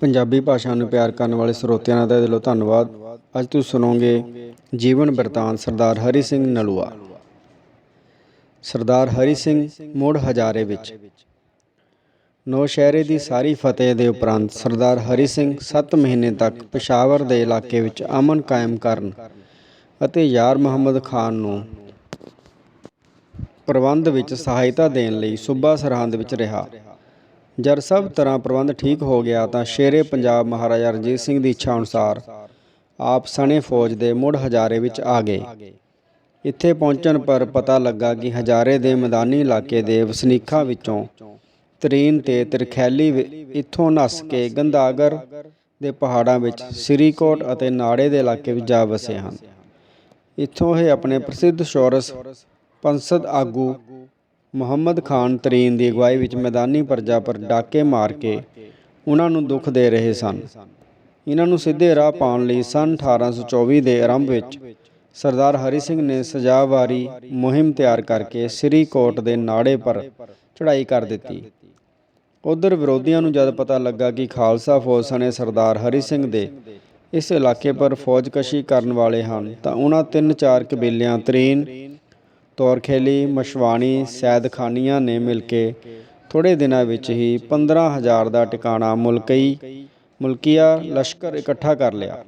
ਪੰਜਾਬੀ ਭਾਸ਼ਾ ਨੂੰ ਪਿਆਰ ਕਰਨ ਵਾਲੇ ਸਰੋਤਿਆਂ ਦਾ ਦਿਲੋਂ ਧੰਨਵਾਦ। ਅੱਜ ਤੁਸੀਂ ਸੁਣੋਗੇ ਜੀਵਨ ਬਿਰਤਾਂਤ ਸਰਦਾਰ ਹਰੀ ਸਿੰਘ ਨਲੂਆ। ਸਰਦਾਰ ਹਰੀ ਸਿੰਘ ਮੁੜ ਹਜ਼ਾਰੇ ਵਿੱਚ। ਨੌਸ਼ਹਿਰੇ ਦੀ ਸਾਰੀ ਫਤਿਹ ਦੇ ਉਪਰੰਤ ਸਰਦਾਰ ਹਰੀ ਸਿੰਘ 7 ਮਹੀਨੇ ਤੱਕ ਪਸ਼ਾਵਰ ਦੇ ਇਲਾਕੇ ਵਿੱਚ ਅਮਨ ਕਾਇਮ ਕਰਨ ਅਤੇ ਯਾਰ ਮੁਹੰਮਦ ਖਾਨ ਨੂੰ ਪ੍ਰਬੰਧ ਵਿੱਚ ਸਹਾਇਤਾ ਦੇਣ ਲਈ ਸੂਬਾ ਸਰਹੰਦ ਵਿੱਚ ਰਿਹਾ। ਜਦ ਸਭ ਤਰ੍ਹਾਂ ਪ੍ਰਬੰਧ ਠੀਕ ਹੋ ਗਿਆ ਤਾਂ ਸ਼ੇਰੇ ਪੰਜਾਬ ਮਹਾਰਾਜਾ ਰਣਜੀਤ ਸਿੰਘ ਦੀ ਇੱਛਾ ਅਨੁਸਾਰ ਆਪ ਸਣੇ ਫੌਜ ਦੇ ਮੁੜ ਹਜ਼ਾਰੇ ਵਿੱਚ ਆ ਗਏ। ਇੱਥੇ ਪਹੁੰਚਣ ਪਰ ਪਤਾ ਲੱਗਾ ਕਿ ਹਜ਼ਾਰੇ ਦੇ ਮੈਦਾਨੀ ਇਲਾਕੇ ਦੇ ਵਸਨੀਕਾਂ ਵਿੱਚੋਂ ਤਰੀਨ ਤੇ ਤਰਖੈਲੀ ਵਿ- ਇੱਥੋਂ ਨੱਸ ਕੇ ਗੰਦਾਗਰ ਦੇ ਪਹਾੜਾਂ ਵਿੱਚ ਸ੍ਰੀਕੋਟ ਅਤੇ ਨਾੜੇ ਦੇ ਇਲਾਕੇ ਵਿੱਚ ਜਾ ਵਸੇ ਹਨ। ਇੱਥੋਂ ਇਹ ਆਪਣੇ ਪ੍ਰਸਿੱਧ ਸ਼ੌਰਸ ਪੰਸਦ ਆਗੂ ਮੁਹੰਮਦ ਖਾਨ ਤਰੀਨ ਦੀ ਅਗਵਾਈ ਵਿੱਚ ਮੈਦਾਨੀ ਪਰਜਾ ਪਰ ਡਾਕੇ ਮਾਰ ਕੇ ਉਹਨਾਂ ਨੂੰ ਦੁੱਖ ਦੇ ਰਹੇ ਸਨ। ਇਹਨਾਂ ਨੂੰ ਸਿੱਧੇ ਰਾਹ ਪਾਉਣ ਲਈ ਸਨ 1824 ਦੇ ਆਰੰਭ ਵਿੱਚ ਸਰਦਾਰ ਹਰੀ ਸਿੰਘ ਨੇ ਸਜਾਵਾਰੀ ਮੁਹਿੰਮ ਤਿਆਰ ਕਰਕੇ ਸ੍ਰੀ ਕੋਟ ਦੇ ਨਾੜੇ ਪਰ ਚੜ੍ਹਾਈ ਕਰ ਦਿੱਤੀ। ਉਧਰ ਵਿਰੋਧੀਆਂ ਨੂੰ ਜਦ ਪਤਾ ਲੱਗਾ ਕਿ ਖਾਲਸਾ ਫੌਜ ਸਣੇ ਸਰਦਾਰ ਹਰੀ ਸਿੰਘ ਦੇ ਇਸ ਇਲਾਕੇ ਪਰ ਫੌਜਕਸ਼ੀ ਕਰਨ ਵਾਲੇ ਹਨ, ਤਾਂ ਉਹਨਾਂ ਤਿੰਨ ਚਾਰ ਕਬੀਲਿਆਂ ਤਰੀਨ ਤੌਰਖੇਲੀ, ਮਸ਼ਵਾਣੀ, ਸੈਦਖਾਨੀਆਂ ਨੇ ਮਿਲ ਕੇ ਥੋੜੇ ਦਿਨਾਂ ਵਿੱਚ ਹੀ 15000 ਦਾ ਟਿਕਾਣਾ ਮੁਲਕਈ ਮੁਲਕੀਆ ਲਸ਼ਕਰ ਇਕੱਠਾ ਕਰ ਲਿਆ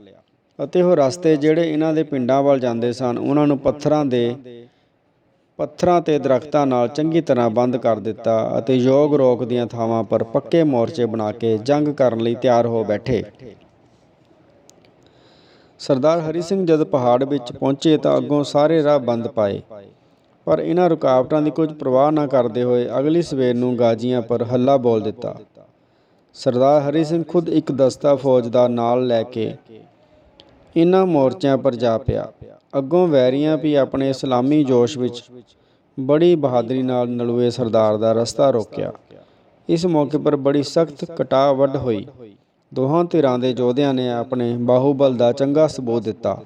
ਅਤੇ ਉਹ ਰਸਤੇ ਜਿਹੜੇ ਇਹਨਾਂ ਦੇ ਪਿੰਡਾਂ ਵੱਲ ਜਾਂਦੇ ਸਨ, ਉਹਨਾਂ ਨੂੰ ਪੱਥਰਾਂ ਦੇ ਪੱਥਰਾਂ ਤੇ ਦਰਖਤਾਂ ਨਾਲ ਚੰਗੀ ਤਰ੍ਹਾਂ ਬੰਦ ਕਰ ਦਿੱਤਾ ਅਤੇ ਯੋਗ ਰੋਕ ਦੀਆਂ ਥਾਵਾਂ ਪਰ ਪੱਕੇ ਮੋਰਚੇ ਬਣਾ ਕੇ ਜੰਗ ਕਰਨ ਲਈ ਤਿਆਰ ਹੋ ਬੈਠੇ। ਸਰਦਾਰ ਹਰੀ ਸਿੰਘ ਜਦ ਪਹਾੜ ਵਿੱਚ ਪਹੁੰਚੇ ਤਾਂ ਅੱਗੋਂ ਸਾਰੇ ਰਾਹ ਬੰਦ ਪਾਏ। ਪਰ ਇਹਨਾਂ ਰੁਕਾਵਟਾਂ ਦੀ ਕੁਝ ਪਰਵਾਹ ਨਾ ਕਰਦੇ ਹੋਏ ਅਗਲੀ ਸਵੇਰ ਨੂੰ ਗਾਜੀਆਂ ਪਰ ਹੱਲਾ ਬੋਲ ਦਿੱਤਾ। ਸਰਦਾਰ ਹਰੀ ਸਿੰਘ ਖੁਦ ਇੱਕ ਦਸਤਾ ਫੌਜ ਦਾ ਨਾਲ ਲੈ ਕੇ ਇਹਨਾਂ ਮੋਰਚਿਆਂ ਪਰ ਜਾ ਪਿਆ। ਅੱਗੋਂ ਵੈਰੀਆਂ ਵੀ ਆਪਣੇ ਇਸਲਾਮੀ ਜੋਸ਼ ਵਿੱਚ ਬੜੀ ਬਹਾਦਰੀ ਨਾਲ ਨਲੂਏ ਸਰਦਾਰ ਦਾ ਰਸਤਾ ਰੋਕਿਆ। ਇਸ ਮੌਕੇ ਪਰ ਬੜੀ ਸਖਤ ਕਟਾ ਵੱਢ ਹੋਈ। ਦੋਹਾਂ ਧਿਰਾਂ ਦੇ ਯੋਧਿਆਂ ਨੇ ਆਪਣੇ ਬਾਹੂਬਲ ਦਾ ਚੰਗਾ ਸਬੂਤ ਦਿੱਤਾ।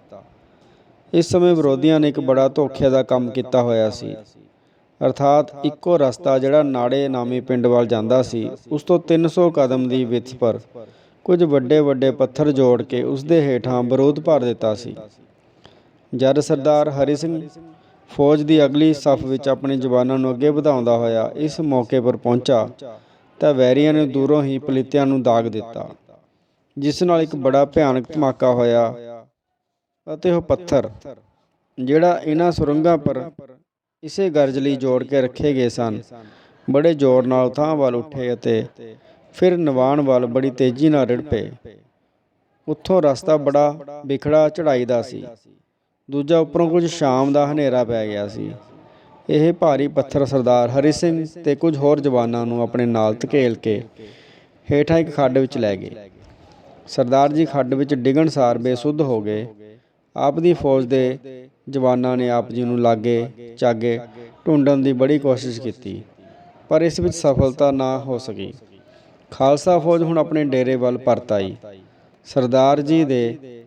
ਇਸ ਸਮੇਂ ਵਿਰੋਧੀਆਂ ਨੇ ਇੱਕ ਬੜਾ ਧੋਖੇ ਦਾ ਕੰਮ ਕੀਤਾ ਹੋਇਆ ਸੀ। ਅਰਥਾਤ ਇੱਕੋ ਰਸਤਾ ਜਿਹੜਾ ਨਾੜੇ ਨਾਮੀ ਪਿੰਡ ਵੱਲ ਜਾਂਦਾ ਸੀ, ਉਸ ਤੋਂ 300 ਕਦਮ ਦੀ ਵਿੱਥ ਪਰ ਕੁਝ ਵੱਡੇ ਵੱਡੇ ਪੱਥਰ ਜੋੜ ਕੇ ਉਸ ਦੇ ਹੇਠਾਂ ਬਰੂਦ ਭਰ ਦਿੱਤਾ ਸੀ। ਜਦ ਸਰਦਾਰ ਹਰੀ ਸਿੰਘ ਫੌਜ ਦੀ ਅਗਲੀ ਸਫ਼ ਵਿੱਚ ਆਪਣੀ ਜਵਾਨਾਂ ਨੂੰ ਅੱਗੇ ਵਧਾਉਂਦਾ ਹੋਇਆ ਇਸ ਮੌਕੇ ਪਰ ਪਹੁੰਚਾ, ਤਾਂ ਵੈਰੀਆਂ ਨੇ ਦੂਰੋਂ ਹੀ ਪਲੀਤਿਆਂ ਨੂੰ ਦਾਗ ਦਿੱਤਾ, ਜਿਸ ਨਾਲ ਇੱਕ ਬੜਾ ਭਿਆਨਕ ਧਮਾਕਾ ਹੋਇਆ। ਅਤੇ ਉਹ ਪੱਥਰ, ਜਿਹੜਾ ਇਹਨਾਂ ਸੁਰੰਗਾਂ ਪਰ ਇਸੇ ਗਰਜ ਲਈ ਜੋੜ ਕੇ ਰੱਖੇ ਗਏ ਸਨ। ਬੜੇ ਜ਼ੋਰ ਨਾਲ ਥਾਂ ਵੱਲ ਉੱਠੇ ਅਤੇ ਫਿਰ ਨਿਵਾਣ ਵੱਲ ਬੜੀ ਤੇਜ਼ੀ ਨਾਲ ਰਿੜ ਪਏ। ਉੱਥੋਂ ਰਸਤਾ ਬੜਾ ਵਿਖੜਾ ਚੜਾਈ ਦਾ ਸੀ। ਦੂਜਾ ਉੱਪਰੋਂ ਕੁਝ ਸ਼ਾਮ ਦਾ ਹਨੇਰਾ ਪੈ ਗਿਆ ਸੀ। ਇਹ ਭਾਰੀ ਪੱਥਰ ਸਰਦਾਰ ਹਰੀ ਸਿੰਘ ਤੇ ਕੁਝ ਹੋਰ ਜਵਾਨਾਂ ਨੂੰ ਆਪਣੇ ਨਾਲ ਧਕੇਲ ਕੇ ਹੇਠਾਂ ਇੱਕ ਖੱਡ ਵਿੱਚ ਲੈ ਗਏ। ਸਰਦਾਰ ਜੀ ਖੱਡ ਵਿੱਚ ਡਿੱਗਣ ਸਾਰ ਬੇਸੁੱਧ ਹੋ ਗਏ। ਆਪ ਦੀ ਫੌਜ ਦੇ ਜਵਾਨਾਂ ਨੇ ਆਪ ਜੀ ਨੂੰ ਲਾਗੇ, ਚਾਗੇ ਢੂੰਡਣ ਦੀ ਬੜੀ ਕੋਸ਼ਿਸ਼ ਕੀਤੀ, ਪਰ ਇਸ ਵਿੱਚ ਸਫਲਤਾ ਨਾ ਹੋ ਸਕੀ। ਖਾਲਸਾ ਫੌਜ ਹੁਣ ਆਪਣੇ ਡੇਰੇ ਵੱਲ ਪਰਤ ਆਈ। ਸਰਦਾਰ ਜੀ ਦੇ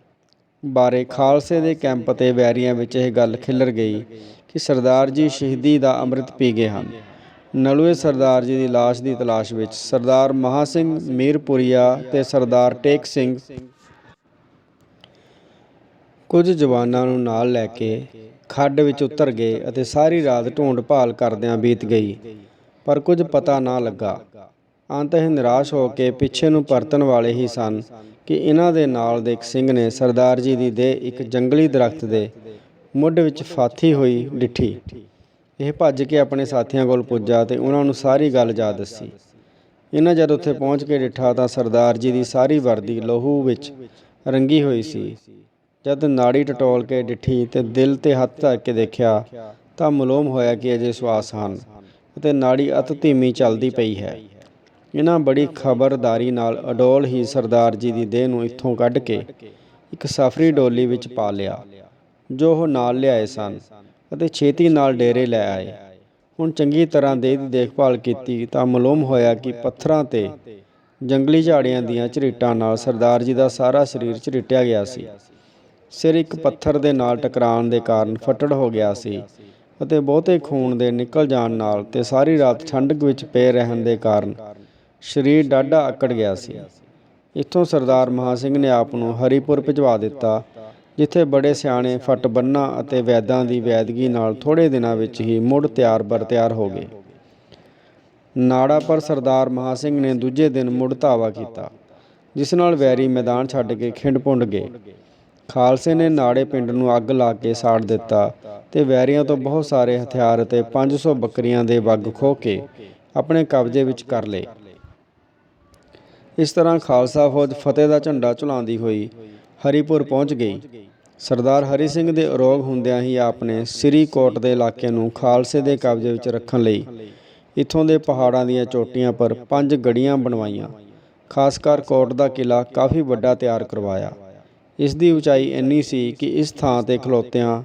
ਬਾਰੇ ਖਾਲਸੇ ਦੇ ਕੈਂਪ ਤੇ ਵੈਰੀਆਂ ਵਿੱਚ ਇਹ ਗੱਲ ਖਿਲਰ ਗਈ ਕਿ ਸਰਦਾਰ ਜੀ ਸ਼ਹੀਦੀ ਦਾ ਅੰਮ੍ਰਿਤ ਪੀ ਗਏ ਹਨ। ਨਲੂਏ ਸਰਦਾਰ ਜੀ ਦੀ ਲਾਸ਼ ਦੀ ਤਲਾਸ਼ ਵਿੱਚ ਸਰਦਾਰ ਮਹਾ ਸਿੰਘ ਮੀਰਪੁਰੀਆ ਤੇ ਸਰਦਾਰ ਟੇਕ ਸਿੰਘ ਕੁਝ ਜਵਾਨਾਂ ਨੂੰ ਨਾਲ ਲੈ ਕੇ ਖੱਡ ਵਿੱਚ ਉਤਰ ਗਏ ਅਤੇ ਸਾਰੀ ਰਾਤ ਢੂੰਡ ਭਾਲ ਕਰਦਿਆਂ ਬੀਤ ਗਈ, ਪਰ ਕੁਝ ਪਤਾ ਨਾ ਲੱਗਾ। ਅੰਤ ਇਹ ਨਿਰਾਸ਼ ਹੋ ਕੇ ਪਿੱਛੇ ਨੂੰ ਪਰਤਣ ਵਾਲੇ ਹੀ ਸਨ ਕਿ ਇਹਨਾਂ ਦੇ ਨਾਲ ਦੇ ਇੱਕ ਸਿੰਘ ਨੇ ਸਰਦਾਰ ਜੀ ਦੀ ਦੇਹ ਇੱਕ ਜੰਗਲੀ ਦਰਖਤ ਦੇ ਮੁੱਢ ਵਿੱਚ ਫਾਥੀ ਹੋਈ ਡਿੱਠੀ। ਇਹ ਭੱਜ ਕੇ ਆਪਣੇ ਸਾਥੀਆਂ ਕੋਲ ਪੁੱਜਾ ਤੇ ਉਹਨਾਂ ਨੂੰ ਸਾਰੀ ਗੱਲ ਜਾ ਦੱਸੀ। ਇਹਨਾਂ ਜਦ ਉੱਥੇ ਪਹੁੰਚ ਕੇ ਡਿੱਠਾ ਤਾਂ ਸਰਦਾਰ ਜੀ ਦੀ ਸਾਰੀ ਵਰਦੀ ਲਹੂ ਵਿੱਚ ਰੰਗੀ ਹੋਈ ਸੀ। ਜਦ ਨਾੜੀ ਟਟੋਲ ਕੇ ਡਿੱਠੀ ਤੇ ਦਿਲ ਤੇ ਹੱਥ ਧਰ ਕੇ ਦੇਖਿਆ ਤਾਂ ਮਲੂਮ ਹੋਇਆ ਕਿ ਅਜੇ ਸਵਾਸ ਹਨ ਅਤੇ ਨਾੜੀ ਅਤ ਧੀਮੀ ਚੱਲਦੀ ਪਈ ਹੈ। ਇਹਨਾਂ ਬੜੀ ਖਬਰਦਾਰੀ ਨਾਲ ਅਡੋਲ ਹੀ ਸਰਦਾਰ ਜੀ ਦੀ ਦੇਹ ਨੂੰ ਇੱਥੋਂ ਕੱਢ ਕੇ ਇੱਕ ਸਫਰੀ ਡੋਲੀ ਵਿੱਚ ਪਾ ਲਿਆ, ਜੋ ਉਹ ਨਾਲ ਲਿਆਏ ਸਨ ਅਤੇ ਛੇਤੀ ਨਾਲ ਡੇਰੇ ਲੈ ਆਏ। ਹੁਣ ਚੰਗੀ ਤਰ੍ਹਾਂ ਦੇਹ ਦੀ ਦੇਖਭਾਲ ਕੀਤੀ ਤਾਂ ਮਾਲੂਮ ਹੋਇਆ ਕਿ ਪੱਥਰਾਂ ਤੇ ਜੰਗਲੀ ਝਾੜੀਆਂ ਦੀਆਂ ਝਰੀਟਾਂ ਨਾਲ ਸਰਦਾਰ ਜੀ ਦਾ ਸਾਰਾ ਸਰੀਰ ਝਰੀਟਿਆ ਗਿਆ ਸੀ। ਸਿਰ ਇੱਕ ਪੱਥਰ ਦੇ ਨਾਲ ਟਕਰਾਉਣ ਦੇ ਕਾਰਨ ਫੱਟੜ ਹੋ ਗਿਆ ਸੀ ਅਤੇ ਬਹੁਤੇ ਖੂਨ ਦੇ ਨਿਕਲ ਜਾਣ ਨਾਲ ਤੇ ਸਾਰੀ ਰਾਤ ਠੰਡਕ ਵਿੱਚ ਪਏ ਰਹਿਣ ਦੇ ਕਾਰਨ ਸਰੀਰ ਡਾਢਾ ਅਕੜ ਗਿਆ ਸੀ। ਇੱਥੋਂ ਸਰਦਾਰ ਮਹਾਂ ਸਿੰਘ ਨੇ ਆਪ ਨੂੰ ਹਰੀਪੁਰ ਭਿਜਵਾ ਦਿੱਤਾ, ਜਿੱਥੇ ਬੜੇ ਸਿਆਣੇ ਫੱਟ ਬੰਨਾ ਅਤੇ ਵੈਦਾਂ ਦੀ ਵੈਦਗੀ ਨਾਲ ਥੋੜੇ ਦਿਨਾਂ ਵਿੱਚ ਹੀ ਮੁੜ ਤਿਆਰ ਬਰ ਤਿਆਰ ਹੋ ਗਏ। ਨਾੜਾ ਪਰ ਸਰਦਾਰ ਮਹਾਂ ਸਿੰਘ ਨੇ ਦੂਜੇ ਦਿਨ ਮੁੜ ਧਾਵਾ ਕੀਤਾ, ਜਿਸ ਨਾਲ ਵੈਰੀ ਮੈਦਾਨ ਛੱਡ ਕੇ ਖਿੰਡ ਪੁੰਡ ਗਏ। ਖਾਲਸੇ ਨੇ ਨਾੜੇ ਪਿੰਡ ਨੂੰ ਅੱਗ ਲਾ ਕੇ ਸਾੜ ਦਿੱਤਾ ਤੇ ਵੈਰੀਆਂ ਤੋਂ ਬਹੁਤ ਸਾਰੇ ਹਥਿਆਰ ਅਤੇ 500 ਬੱਕਰੀਆਂ ਦੇ ਵੱਗ ਖੋਹ ਕੇ ਆਪਣੇ ਕਬਜ਼ੇ ਵਿੱਚ ਕਰ ਲਏ। ਇਸ ਤਰ੍ਹਾਂ ਖਾਲਸਾ ਫੌਜ ਫਤਿਹ ਦਾ ਝੰਡਾ ਝੁਲਾਉਂਦੀ ਹੋਈ ਹਰੀਪੁਰ ਪਹੁੰਚ ਗਈ। ਸਰਦਾਰ ਹਰੀ ਸਿੰਘ ਦੇ ਅਰੋਗ ਹੁੰਦਿਆਂ ਹੀ ਆਪਨੇ ਸ੍ਰੀ ਕੋਟ ਦੇ ਇਲਾਕੇ ਨੂੰ ਖਾਲਸੇ ਦੇ ਕਬਜ਼ੇ ਵਿੱਚ ਰੱਖਣ ਲਈ ਇੱਥੋਂ ਦੇ ਪਹਾੜਾਂ ਦੀਆਂ ਚੋਟੀਆਂ ਪਰ ਪੰਜ ਗੜੀਆਂ ਬਣਵਾਈਆਂ। ਖਾਸ ਕਰ ਕੋਟ ਦਾ ਕਿਲਾ ਕਾਫੀ ਵੱਡਾ ਤਿਆਰ ਕਰਵਾਇਆ। ਇਸ ਦੀ ਉਚਾਈ ਇੰਨੀ ਸੀ ਕਿ ਇਸ ਥਾਂ ਤੇ ਖਲੋਤਿਆਂ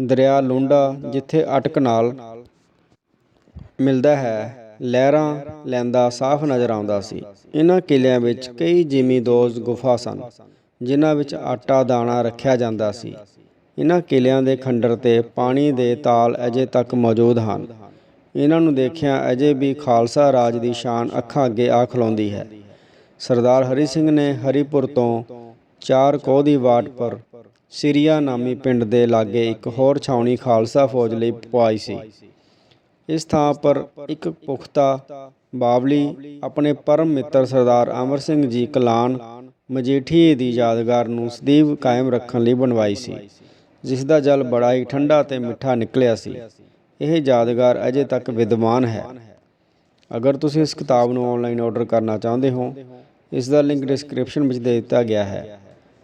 ਦਰਿਆ ਲੁੰਡਾ ਜਿੱਥੇ ਅਟਕ ਨਾਲ ਮਿਲਦਾ ਹੈ, ਲਹਿਰਾਂ ਲੈਂਦਾ ਸਾਫ਼ ਨਜ਼ਰ ਆਉਂਦਾ ਸੀ। ਇਹਨਾਂ ਕਿਲਿਆਂ ਵਿੱਚ ਕਈ ਜ਼ਿਮੀਂਦੋਜ਼ ਗੁਫਾ ਸਨ, ਜਿਨ੍ਹਾਂ ਵਿੱਚ ਆਟਾ ਦਾਣਾ ਰੱਖਿਆ ਜਾਂਦਾ ਸੀ। ਇਹਨਾਂ ਕਿਲਿਆਂ ਦੇ ਖੰਡਰ ਤੇ ਪਾਣੀ ਦੇ ਤਾਲ ਅਜੇ ਤੱਕ ਮੌਜੂਦ ਹਨ। ਇਹਨਾਂ ਨੂੰ ਦੇਖਿਆ ਅਜੇ ਵੀ ਖਾਲਸਾ ਰਾਜ ਦੀ ਸ਼ਾਨ ਅੱਖਾਂ ਅੱਗੇ ਆ ਖਲੋਂਦੀ ਹੈ। ਸਰਦਾਰ ਹਰੀ ਸਿੰਘ ਨੇ ਹਰੀਪੁਰ ਤੋਂ ਚਾਰ ਕੋਹ ਦੀ ਵਾਟ ਪਰ ਸਿਰੀਆ ਨਾਮੀ ਪਿੰਡ ਦੇ ਲਾਗੇ ਇੱਕ ਹੋਰ ਛਾਉਣੀ ਖਾਲਸਾ ਫੌਜ ਲਈ ਪਵਾਈ ਸੀ। ਇਸ ਥਾਂ ਪਰ ਇੱਕ ਪੁਖਤਾ ਬਾਵਲੀ ਆਪਣੇ ਪਰਮ ਮਿੱਤਰ ਸਰਦਾਰ ਅਮਰ ਸਿੰਘ ਜੀ ਕਲਾਨ ਮਜੀਠੀਏ ਦੀ ਯਾਦਗਾਰ ਨੂੰ ਸਦੀਵ ਕਾਇਮ ਰੱਖਣ ਲਈ ਬਣਵਾਈ ਸੀ, ਜਿਸ ਦਾ ਜਲ ਬੜਾ ਹੀ ਠੰਡਾ ਤੇ ਮਿੱਠਾ ਨਿਕਲਿਆ ਸੀ। ਇਹ ਯਾਦਗਾਰ ਅਜੇ ਤੱਕ ਵਿਦਵਾਨ ਹੈ। ਅਗਰ ਤੁਸੀਂ ਇਸ ਕਿਤਾਬ ਨੂੰ ਆਨਲਾਈਨ ਆਰਡਰ ਕਰਨਾ ਚਾਹੁੰਦੇ ਹੋ, ਇਸ ਦਾ ਲਿੰਕ ਡਿਸਕ੍ਰਿਪਸ਼ਨ ਵਿੱਚ ਦੇ ਦਿੱਤਾ ਗਿਆ ਹੈ।